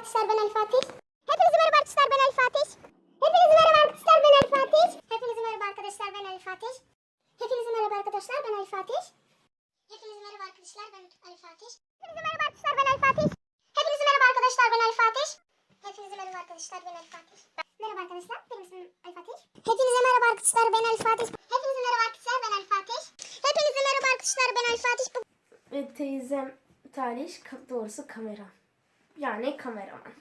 arkadaşlar ben Ali Fatih. Hepinize merhaba arkadaşlar ben Ali Fatih. Hepinize merhaba arkadaşlar ben Ali Fatih. Hepinize merhaba arkadaşlar ben Ali Fatih. Hepinize merhaba arkadaşlar ben Ali Fatih. Hepinize merhaba arkadaşlar ben Ali Fatih. Hepinize merhaba arkadaşlar ben Ali Fatih. Hepinize merhaba arkadaşlar ben Ali Fatih. Hepinize merhaba arkadaşlar ben Ali Fatih. Merhaba arkadaşlar benim ismim Ali Fatih. Hepinize merhaba arkadaşlar ben Ali Fatih. Hepinize merhaba arkadaşlar ben Ali Fatih. Hepinize merhaba arkadaşlar ben Ali Fatih. Teyzem Talih doğrusu kamera. Yani kameraman.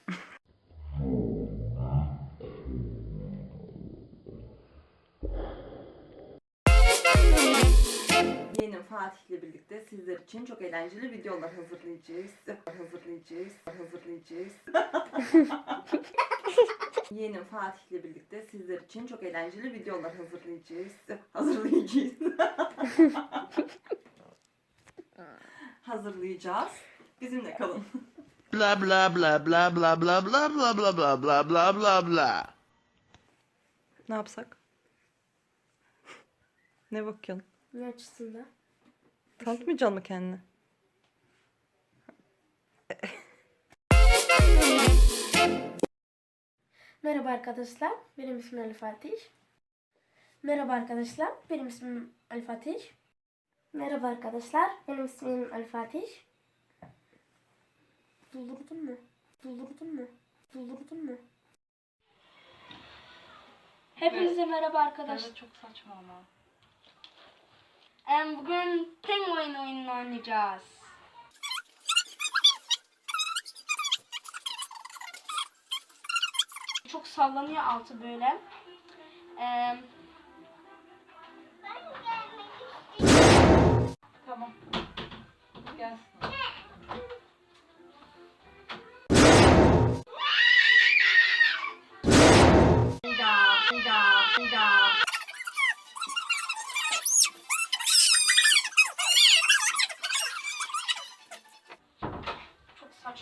Yeni Fatih'le birlikte sizler için çok eğlenceli videolar hazırlayacağız. Hazırlayacağız. Hazırlayacağız. Yeni Fatih'le birlikte sizler için çok eğlenceli videolar hazırlayacağız. Hazırlayacağız. Hazırlayacağız. Bizimle kalın. Blah blah blah blah blah blah blah blah blah blah blah blah blah blah. Ne yapsak? Ne bakıyorsun? Ne açısından? Tanıtmayacaksın mı kendini? Merhaba arkadaşlar. Benim ismim Ali Fatih. Merhaba arkadaşlar. Benim ismim Ali Fatih. Merhaba arkadaşlar. Benim ismim Ali Fatih. Buldurdun mu? Buldurdun mu? Buldurdun mu? Hepinize merhaba arkadaşlar. çok saçma ama. Em, bugün oyun oyununu oynayacağız. Çok sallanıyor altı böyle. Em, Tamam. Gelsin.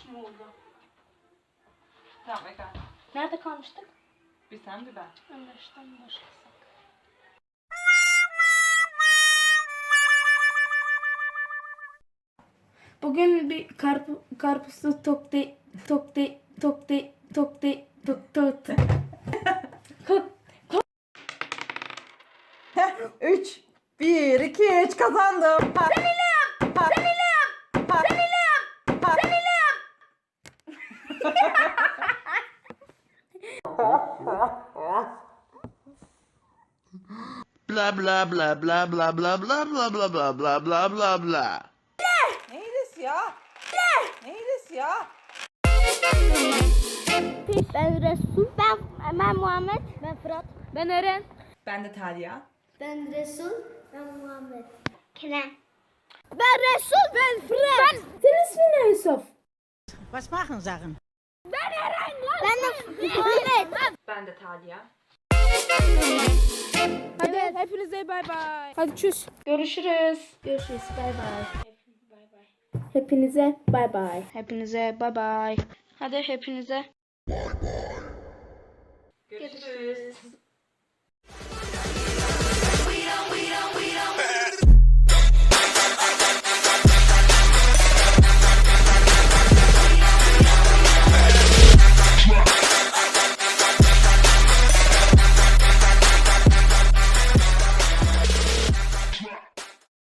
Saçma oldu. Tamam Eka. Nerede kalmıştık? Bir sen bir ben. En baştan başlasak. Bugün bir karpu, karpuzu tokte tokte tokte tokte tok tok Kok- 3 1 2 3 kazandım. Seninle yap. Seninle yap. Seninle yap. Seninle yap. Blah blah blah blah blah blah blah blah blah blah blah blah blah blah. Neydi ya? Ne? Neydi ya? Ben Resul. Ben, ben Muhammed. Ben Fırat. Ben Eren. Ben de Talya. Ben Resul. Ben Muhammed. Kenan. Ben Resul. Ben Fırat. Ben... Senin ismin ne Yusuf? Was machen Sachen? Ben Eren. Ben Muhammed. Talya. Hadi hepinize bay bay. Hadi çüz. Görüşürüz. Görüşürüz. Bay bay. Hepinize bay bay. Hepinize bay bay. Hadi hepinize.